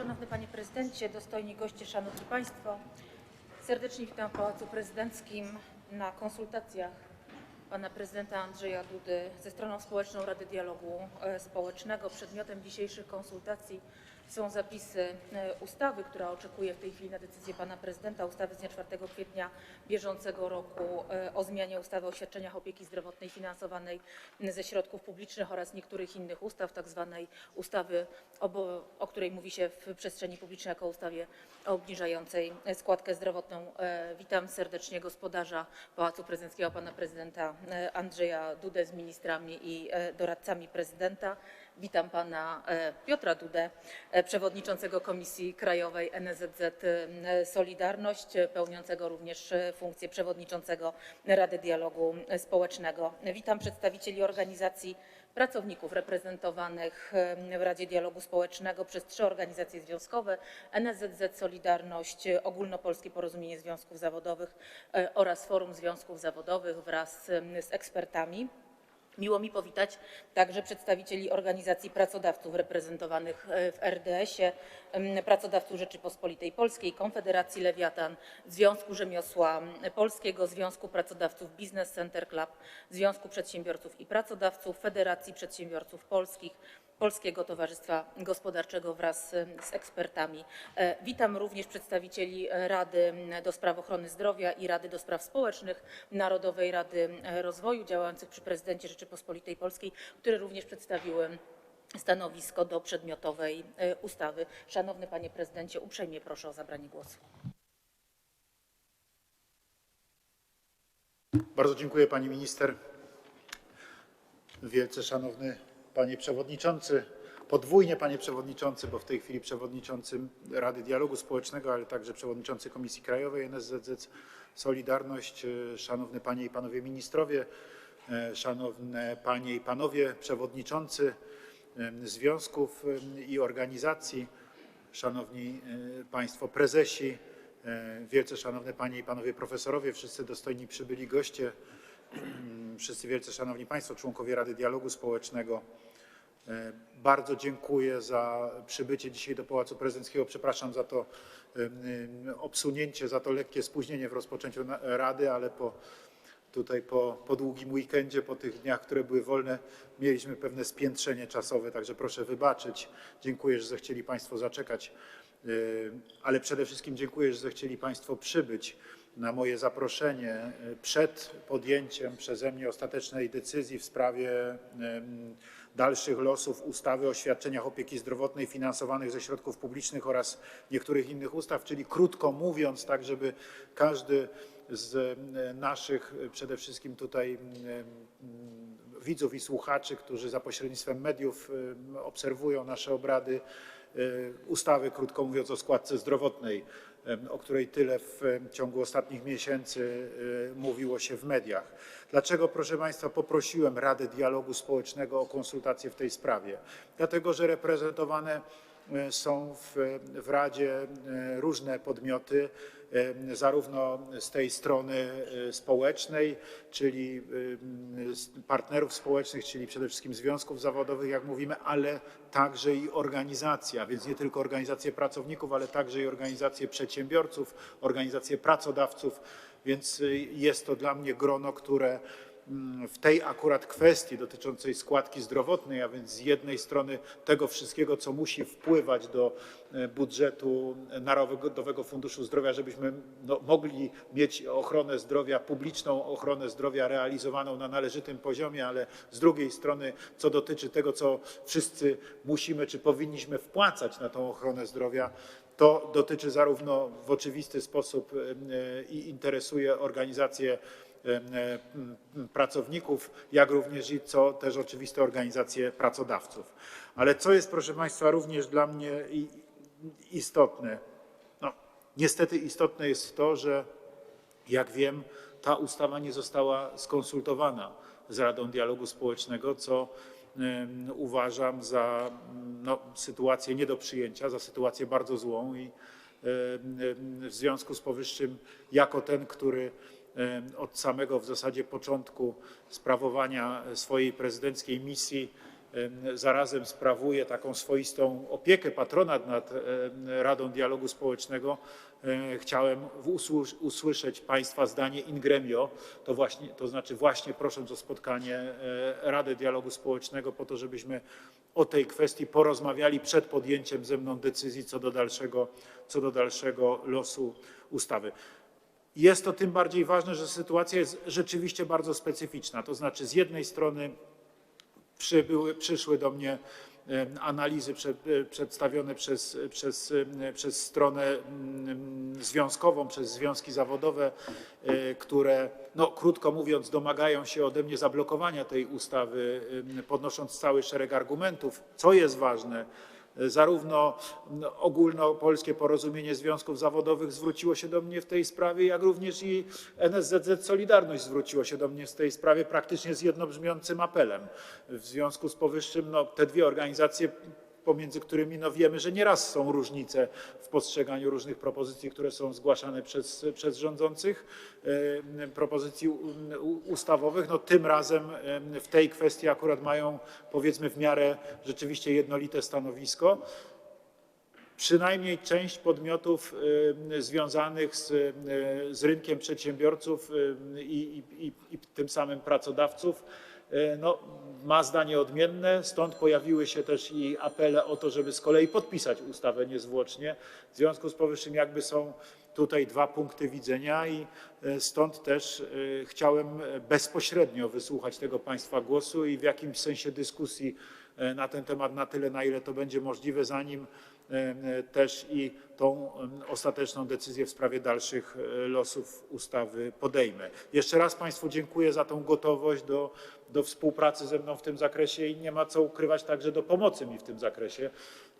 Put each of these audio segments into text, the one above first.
Szanowny Panie Prezydencie, dostojni goście, Szanowni Państwo. Serdecznie witam w Pałacu Prezydenckim na konsultacjach Pana Prezydenta Andrzeja Dudy ze stroną społeczną Rady Dialogu e, Społecznego. Przedmiotem dzisiejszych konsultacji są zapisy e, ustawy, która oczekuje w tej chwili na decyzję Pana Prezydenta, ustawy z dnia 4 kwietnia bieżącego roku e, o zmianie ustawy o świadczeniach opieki zdrowotnej finansowanej ze środków publicznych oraz niektórych innych ustaw, tak zwanej ustawy, o, której mówi się w przestrzeni publicznej jako ustawie obniżającej składkę zdrowotną. E, Witam serdecznie gospodarza Pałacu Prezydenckiego, pana prezydenta e, Andrzeja Dudę z ministrami i e, doradcami prezydenta. Witam pana e, Piotra Dudę, e, przewodniczącego Komisji Krajowej NSZZ e, Solidarność, pełniącego również funkcję przewodniczącego Rady Dialogu Społecznego. Witam przedstawicieli organizacji pracowników reprezentowanych w Radzie Dialogu Społecznego przez trzy organizacje związkowe: NSZZ Solidarność, Ogólnopolskie Porozumienie Związków Zawodowych oraz Forum Związków Zawodowych wraz z ekspertami. Miło mi powitać także przedstawicieli organizacji pracodawców reprezentowanych e, w RDS-ie, Pracodawców Rzeczypospolitej Polskiej, Konfederacji Lewiatan, Związku Rzemiosła Polskiego, Związku Pracodawców Business Center Club, Związku Przedsiębiorców i Pracodawców, Federacji Przedsiębiorców Polskich, Polskiego Towarzystwa Gospodarczego wraz em, z ekspertami. E, Witam również przedstawicieli Rady do Spraw Ochrony Zdrowia i Rady do Spraw Społecznych Narodowej Rady Rozwoju działających przy prezydencie Rzeczypospolitej Polskiej, które również przedstawiły stanowisko do przedmiotowej e, ustawy. Szanowny Panie Prezydencie, uprzejmie proszę o zabranie głosu. Bardzo dziękuję pani minister. Wielce szanowny panie przewodniczący, podwójnie panie przewodniczący, bo w tej chwili przewodniczącym Rady Dialogu Społecznego, ale także przewodniczący Komisji Krajowej NSZZ Solidarność, e, szanowne panie i panowie ministrowie, e, szanowne panie i panowie przewodniczący e, związków i organizacji, szanowni państwo prezesi, wielce szanowne panie i panowie profesorowie, wszyscy dostojni przybyli goście, wszyscy wielce szanowni państwo, członkowie Rady Dialogu Społecznego. E, Bardzo dziękuję za przybycie dzisiaj do Pałacu Prezydenckiego. Przepraszam za to obsunięcie, za to lekkie spóźnienie w rozpoczęciu Rady, ale po, tutaj po, po długim weekendzie, po tych dniach, które były wolne, mieliśmy pewne spiętrzenie czasowe, także proszę wybaczyć. Dziękuję, że zechcieli Państwo zaczekać, E, ale przede wszystkim dziękuję, że zechcieli Państwo przybyć na moje zaproszenie e, przed podjęciem przeze mnie ostatecznej decyzji w sprawie dalszych losów ustawy o świadczeniach opieki zdrowotnej finansowanych ze środków publicznych oraz niektórych innych ustaw, czyli krótko mówiąc, tak żeby każdy z e, naszych e, przede wszystkim tutaj widzów i słuchaczy, którzy za pośrednictwem mediów em, obserwują nasze obrady, e, ustawy, krótko mówiąc, o składce zdrowotnej, o której tyle w ciągu ostatnich miesięcy e, mówiło się w mediach. Dlaczego, proszę Państwa, poprosiłem Radę Dialogu Społecznego o konsultacje w tej sprawie? Dlatego, że reprezentowane e, są w, w Radzie e, różne podmioty, zarówno z tej strony e, społecznej, czyli e, partnerów społecznych, czyli przede wszystkim związków zawodowych, jak mówimy, ale także i organizacja, więc nie tylko organizacje pracowników, ale także i organizacje przedsiębiorców, organizacje pracodawców, więc jest to dla mnie grono, które w tej akurat kwestii dotyczącej składki zdrowotnej, a więc z jednej strony tego wszystkiego, co musi wpływać do e, budżetu Narodowego Funduszu Zdrowia, żebyśmy no, mogli mieć ochronę zdrowia, publiczną ochronę zdrowia realizowaną na należytym poziomie, ale z drugiej strony, co dotyczy tego, co wszyscy musimy czy powinniśmy wpłacać na tą ochronę zdrowia, to dotyczy zarówno w oczywisty sposób e, e, i interesuje organizacje pracowników, jak również i co też oczywiste organizacje pracodawców. Ale co jest, proszę Państwa, również dla mnie istotne? No, niestety istotne jest to, że jak wiem, ta ustawa nie została skonsultowana z Radą Dialogu Społecznego, co uważam za no, sytuację nie do przyjęcia, za sytuację bardzo złą i w związku z powyższym, jako ten, który od samego w zasadzie początku sprawowania swojej prezydenckiej misji em, zarazem sprawuje taką swoistą opiekę, patronat nad Radą Dialogu Społecznego, chciałem usłysz- usłyszeć Państwa zdanie in gremio, to, właśnie, to znaczy właśnie prosząc o spotkanie e, Rady Dialogu Społecznego po to, żebyśmy o tej kwestii porozmawiali przed podjęciem ze mną decyzji co do dalszego, co do dalszego losu ustawy. Jest to tym bardziej ważne, że sytuacja jest rzeczywiście bardzo specyficzna. To znaczy, z jednej strony przybyły, przyszły do mnie analizy e, przedstawione przez, przez, em, przez stronę mm, związkową, przez związki zawodowe, e, które, no, krótko mówiąc, domagają się ode mnie zablokowania tej ustawy, podnosząc cały szereg argumentów, co jest ważne. Zarówno no, ogólnopolskie porozumienie związków zawodowych zwróciło się do mnie w tej sprawie, jak również i NSZZ Solidarność zwróciło się do mnie w tej sprawie praktycznie z jednobrzmiącym apelem. W związku z powyższym no, te dwie organizacje pomiędzy którymi no wiemy, że nieraz są różnice w postrzeganiu różnych propozycji, które są zgłaszane przez, przez rządzących, propozycji ustawowych. No tym razem w tej kwestii akurat mają powiedzmy w miarę rzeczywiście jednolite stanowisko. Przynajmniej część podmiotów związanych z, z rynkiem przedsiębiorców i, i, i, tym samym pracodawców no, ma zdanie odmienne, stąd pojawiły się też i apele o to, żeby z kolei podpisać ustawę niezwłocznie. W związku z powyższym jakby są tutaj dwa punkty widzenia i y, stąd też y, chciałem bezpośrednio wysłuchać tego Państwa głosu i w jakimś sensie dyskusji na ten temat na tyle, na ile to będzie możliwe, zanim e, też i tą ostateczną decyzję w sprawie dalszych e, losów ustawy podejmę. Jeszcze raz Państwu dziękuję za tą gotowość do, do współpracy ze mną w tym zakresie i nie ma co ukrywać także do pomocy mi w tym zakresie.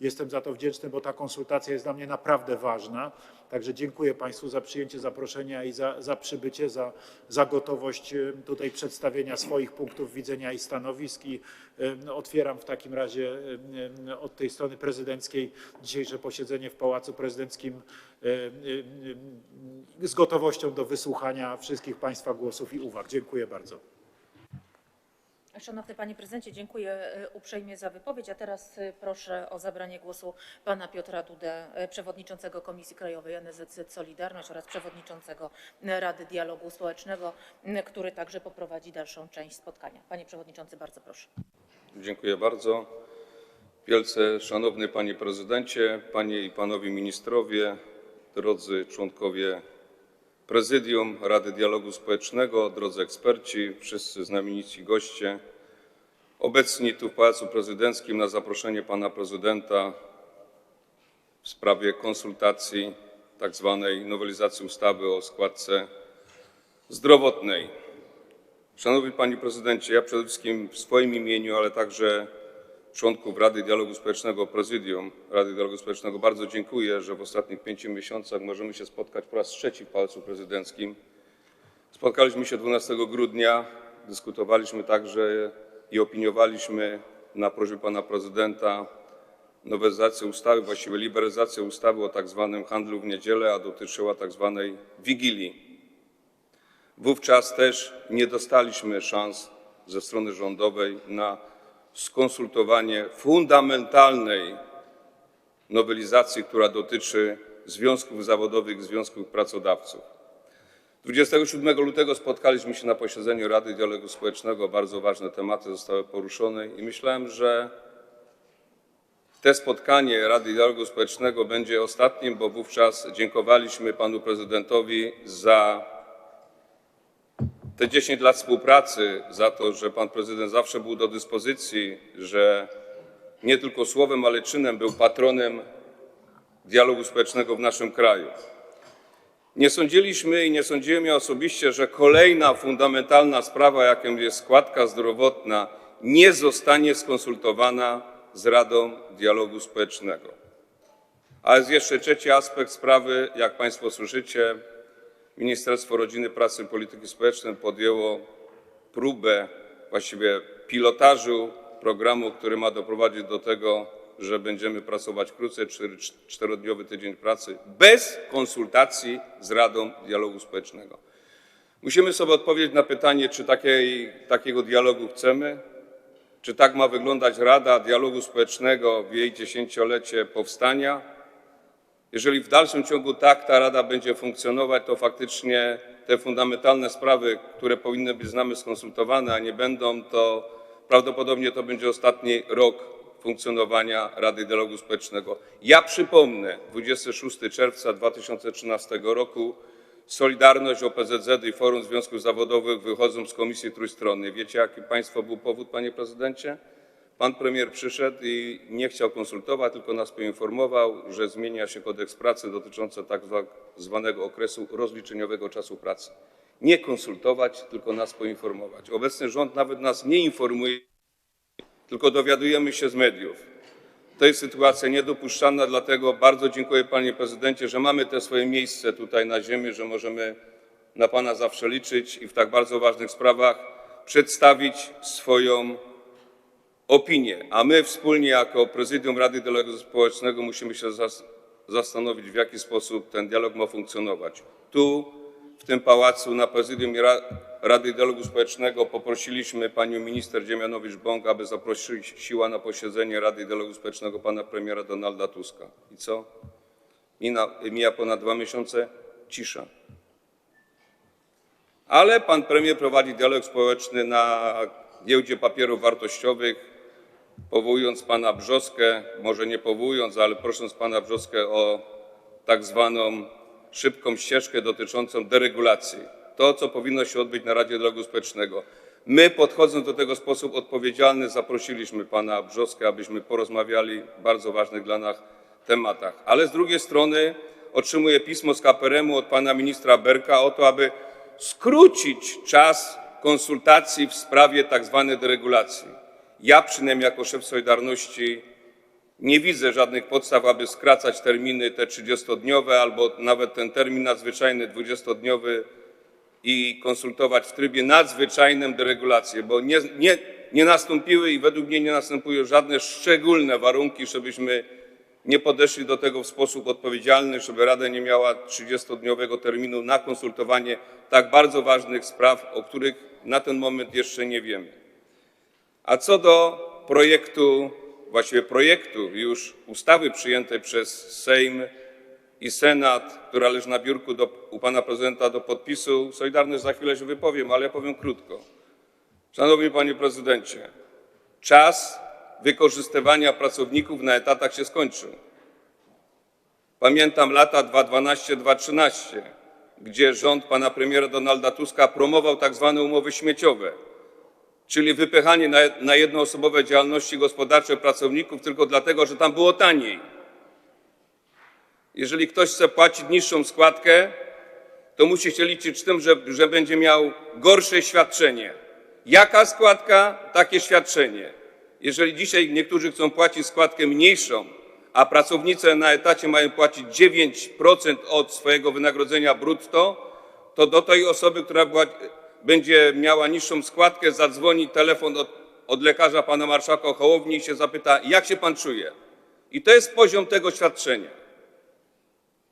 Jestem za to wdzięczny, bo ta konsultacja jest dla mnie naprawdę ważna. Także dziękuję Państwu za przyjęcie zaproszenia i za, za przybycie, za, za gotowość e, tutaj przedstawienia swoich punktów widzenia i stanowisk i e, otwieram w takim razie e, e, od tej strony prezydenckiej dzisiejsze posiedzenie w Pałacu Prezydenckim e, e, e, z gotowością do wysłuchania wszystkich Państwa głosów i uwag. Dziękuję bardzo. Szanowny Panie Prezydencie, dziękuję uprzejmie za wypowiedź, a teraz proszę o zabranie głosu Pana Piotra Dudę, Przewodniczącego Komisji Krajowej NSZZ Solidarność oraz Przewodniczącego Rady Dialogu Społecznego, który także poprowadzi dalszą część spotkania. Panie Przewodniczący, bardzo proszę. Dziękuję bardzo. Wielce szanowny panie prezydencie, panie i panowie ministrowie, drodzy członkowie prezydium Rady Dialogu Społecznego, drodzy eksperci, wszyscy znamienici goście. Obecni tu w Pałacu Prezydenckim na zaproszenie pana prezydenta w sprawie konsultacji tak zwanej nowelizacji ustawy o składce zdrowotnej. Szanowny Panie Prezydencie, ja przede wszystkim w swoim imieniu, ale także członków Rady Dialogu Społecznego, Prezydium Rady Dialogu Społecznego bardzo dziękuję, że w ostatnich pięciu miesiącach możemy się spotkać po raz trzeci w Pałacu Prezydenckim. Spotkaliśmy się 12 grudnia, dyskutowaliśmy także i opiniowaliśmy na prośbę Pana Prezydenta nowelizację ustawy, właściwie liberalizację ustawy o tak zwanym handlu w niedzielę, a dotyczyła tak zwanej Wigilii. Wówczas też nie dostaliśmy szans ze strony rządowej na skonsultowanie fundamentalnej nowelizacji, która dotyczy związków zawodowych związków pracodawców. 27 lutego spotkaliśmy się na posiedzeniu Rady Dialogu Społecznego. Bardzo ważne tematy zostały poruszone i myślałem, że te spotkanie Rady Dialogu Społecznego będzie ostatnim, bo wówczas dziękowaliśmy panu prezydentowi za te 10 lat współpracy, za to, że pan prezydent zawsze był do dyspozycji, że nie tylko słowem, ale czynem był patronem dialogu społecznego w naszym kraju. Nie sądziliśmy i nie sądziłem ja osobiście, że kolejna fundamentalna sprawa, jaką jest składka zdrowotna, nie zostanie skonsultowana z Radą Dialogu Społecznego. A jest jeszcze trzeci aspekt sprawy, jak Państwo słyszycie, Ministerstwo Rodziny, Pracy i Polityki Społecznej podjęło próbę właściwie pilotażu programu, który ma doprowadzić do tego, że będziemy pracować krócej, czterodniowy tydzień pracy, bez konsultacji z Radą Dialogu Społecznego. Musimy sobie odpowiedzieć na pytanie, czy takiej, takiego dialogu chcemy. Czy tak ma wyglądać Rada Dialogu Społecznego w jej dziesięciolecie powstania? Jeżeli w dalszym ciągu tak ta Rada będzie funkcjonować, to faktycznie te fundamentalne sprawy, które powinny być z nami skonsultowane, a nie będą, to prawdopodobnie to będzie ostatni rok funkcjonowania Rady Dialogu Społecznego. Ja przypomnę, 26 czerwca 2013 roku Solidarność, OPZZ i Forum Związków Zawodowych wychodzą z Komisji Trójstronnej. Wiecie, jaki państwo był powód, panie prezydencie? Pan premier przyszedł i nie chciał konsultować, tylko nas poinformował, że zmienia się kodeks pracy dotyczący tak zwa- zwanego okresu rozliczeniowego czasu pracy. Nie konsultować, tylko nas poinformować. Obecny rząd nawet nas nie informuje, tylko dowiadujemy się z mediów. To jest sytuacja niedopuszczalna, dlatego bardzo dziękuję panie prezydencie, że mamy te swoje miejsce tutaj na ziemi, że możemy na pana zawsze liczyć i w tak bardzo ważnych sprawach przedstawić swoją opinię, a my wspólnie jako Prezydium Rady Dialogu Społecznego musimy się zas- zastanowić, w jaki sposób ten dialog ma funkcjonować. Tu, w tym pałacu, na Prezydium Ra- Rady Dialogu Społecznego poprosiliśmy panią minister Dziemianowicz-Bąk, aby zaprosiła na posiedzenie Rady Dialogu Społecznego pana premiera Donalda Tuska. I co? Mina, mija ponad dwa miesiące, cisza. Ale pan premier prowadzi dialog społeczny na giełdzie papierów wartościowych, powołując pana Brzoskę, może nie powołując, ale prosząc pana Brzoskę o tak zwaną szybką ścieżkę dotyczącą deregulacji. To, co powinno się odbyć na Radzie Dialogu Społecznego. My, podchodząc do tego w sposób odpowiedzialny, zaprosiliśmy pana Brzoskę, abyśmy porozmawiali w bardzo ważnych dla nas tematach. Ale z drugiej strony otrzymuję pismo z KPRM-u od pana ministra Berka o to, aby skrócić czas konsultacji w sprawie tak zwanej deregulacji. Ja przynajmniej jako szef Solidarności nie widzę żadnych podstaw, aby skracać terminy te 30-dniowe albo nawet ten termin nadzwyczajny 20-dniowy i konsultować w trybie nadzwyczajnym deregulacje, bo nie, nie, nie nastąpiły i według mnie nie następują żadne szczególne warunki, żebyśmy nie podeszli do tego w sposób odpowiedzialny, żeby Rada nie miała 30-dniowego terminu na konsultowanie tak bardzo ważnych spraw, o których na ten moment jeszcze nie wiemy. A co do projektu, właściwie projektu już ustawy przyjętej przez Sejm i Senat, która leży na biurku do, u pana prezydenta do podpisu, Solidarność za chwilę się wypowiem, ale ja powiem krótko. Szanowny panie prezydencie, czas wykorzystywania pracowników na etatach się skończył. Pamiętam lata 2012-2013, gdzie rząd pana premiera Donalda Tuska promował tak zwane umowy śmieciowe, czyli wypychanie na, na jednoosobowe działalności gospodarcze pracowników tylko dlatego, że tam było taniej. Jeżeli ktoś chce płacić niższą składkę, to musi się liczyć z tym, że, że będzie miał gorsze świadczenie. Jaka składka, takie świadczenie. Jeżeli dzisiaj niektórzy chcą płacić składkę mniejszą, a pracownicy na etacie mają płacić 9% od swojego wynagrodzenia brutto, to do tej osoby, która była, będzie miała niższą składkę, zadzwoni telefon od, od lekarza pana marszałka Hołowni i się zapyta, jak się pan czuje. I to jest poziom tego świadczenia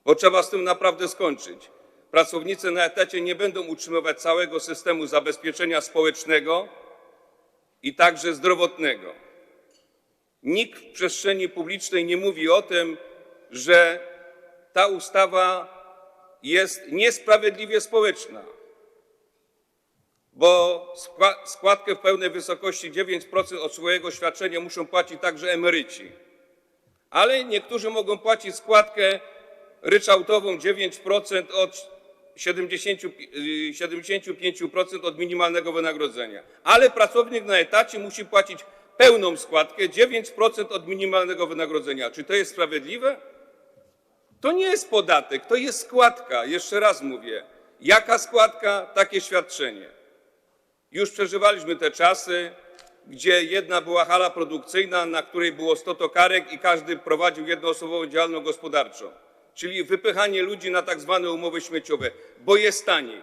bo trzeba z tym naprawdę skończyć. Pracownicy na etacie nie będą utrzymywać całego systemu zabezpieczenia społecznego i także zdrowotnego. Nikt w przestrzeni publicznej nie mówi o tym, że ta ustawa jest niesprawiedliwie społeczna, bo skła- składkę w pełnej wysokości 9% od swojego świadczenia muszą płacić także emeryci ale niektórzy mogą płacić składkę ryczałtową 9% od 70, y, 75% od minimalnego wynagrodzenia. Ale pracownik na etacie musi płacić pełną składkę 9% od minimalnego wynagrodzenia. Czy to jest sprawiedliwe? To nie jest podatek, to jest składka. Jeszcze raz mówię. Jaka składka, takie świadczenie. Już przeżywaliśmy te czasy, gdzie jedna była hala produkcyjna, na której było 100 tokarek i każdy prowadził jednoosobową działalność gospodarczą. Czyli wypychanie ludzi na tak zwane umowy śmieciowe, bo jest taniej.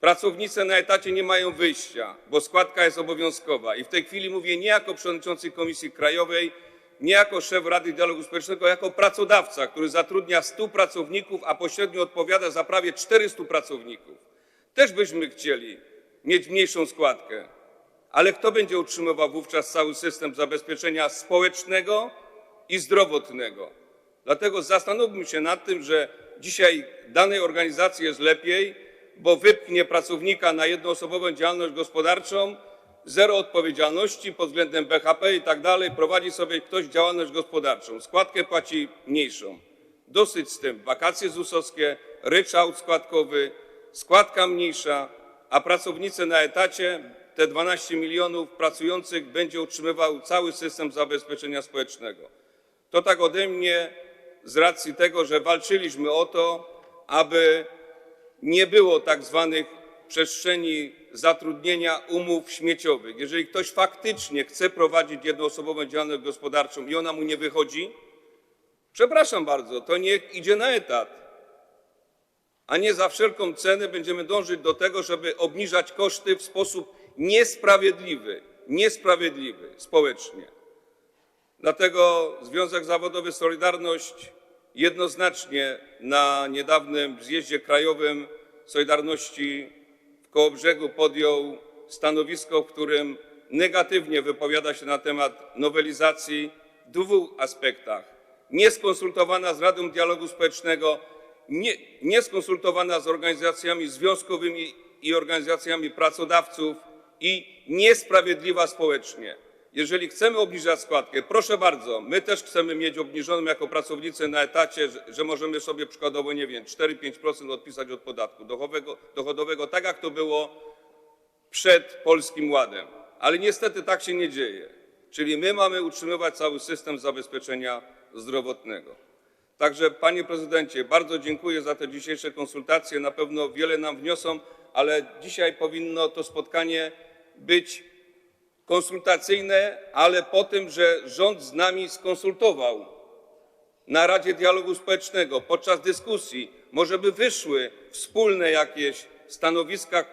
Pracownicy na etacie nie mają wyjścia, bo składka jest obowiązkowa. I w tej chwili mówię nie jako przewodniczący Komisji Krajowej, nie jako szef Rady Dialogu Społecznego, jako pracodawca, który zatrudnia 100 pracowników, a pośrednio odpowiada za prawie 400 pracowników. Też byśmy chcieli mieć mniejszą składkę, Ale kto będzie utrzymywał wówczas cały system zabezpieczenia społecznego i zdrowotnego? Dlatego zastanówmy się nad tym, że dzisiaj danej organizacji jest lepiej, bo wypchnie pracownika na jednoosobową działalność gospodarczą, zero odpowiedzialności pod względem BHP i tak dalej, prowadzi sobie ktoś działalność gospodarczą, składkę płaci mniejszą. Dosyć z tym. Wakacje ZUS-owskie, ryczałt składkowy, składka mniejsza, a pracownicy na etacie, te 12 milionów pracujących będzie utrzymywał cały system zabezpieczenia społecznego. To tak ode mnie z racji tego, że walczyliśmy o to, aby nie było tak zwanych przestrzeni zatrudnienia umów śmieciowych. Jeżeli ktoś faktycznie chce prowadzić jednoosobową działalność gospodarczą i ona mu nie wychodzi, przepraszam bardzo, to niech idzie na etat. A nie za wszelką cenę będziemy dążyć do tego, żeby obniżać koszty w sposób niesprawiedliwy, niesprawiedliwy społecznie. Dlatego Związek Zawodowy Solidarność jednoznacznie na niedawnym zjeździe krajowym Solidarności w Kołobrzegu podjął stanowisko, w którym negatywnie wypowiada się na temat nowelizacji w dwóch aspektach. Nieskonsultowana z Radą Dialogu Społecznego, nieskonsultowana z organizacjami związkowymi i organizacjami pracodawców i niesprawiedliwa społecznie. Jeżeli chcemy obniżać składkę, proszę bardzo, my też chcemy mieć obniżoną jako pracownicy na etacie, że, że możemy sobie przykładowo, nie wiem, 4-5% odpisać od podatku dochodowego, dochodowego, tak jak to było przed Polskim Ładem. Ale niestety tak się nie dzieje. Czyli my mamy utrzymywać cały system zabezpieczenia zdrowotnego. Także panie prezydencie, bardzo dziękuję za te dzisiejsze konsultacje. Na pewno wiele nam wniosą, ale dzisiaj powinno to spotkanie być konsultacyjne, ale po tym, że rząd z nami skonsultował na Radzie Dialogu Społecznego podczas dyskusji, może by wyszły wspólne jakieś stanowiska,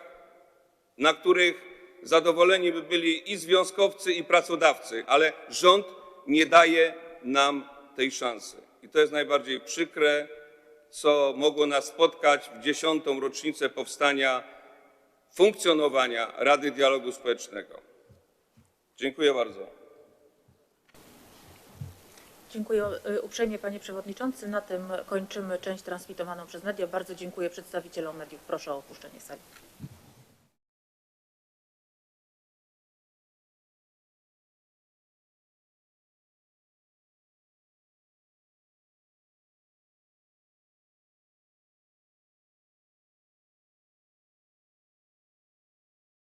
na których zadowoleni by byli i związkowcy, i pracodawcy, ale rząd nie daje nam tej szansy. I to jest najbardziej przykre, co mogło nas spotkać w dziesiątą rocznicę powstania, funkcjonowania Rady Dialogu Społecznego. Dziękuję bardzo. Dziękuję y, uprzejmie panie przewodniczący. Na tym kończymy część transmitowaną przez media. Bardzo dziękuję przedstawicielom mediów. Proszę o opuszczenie sali.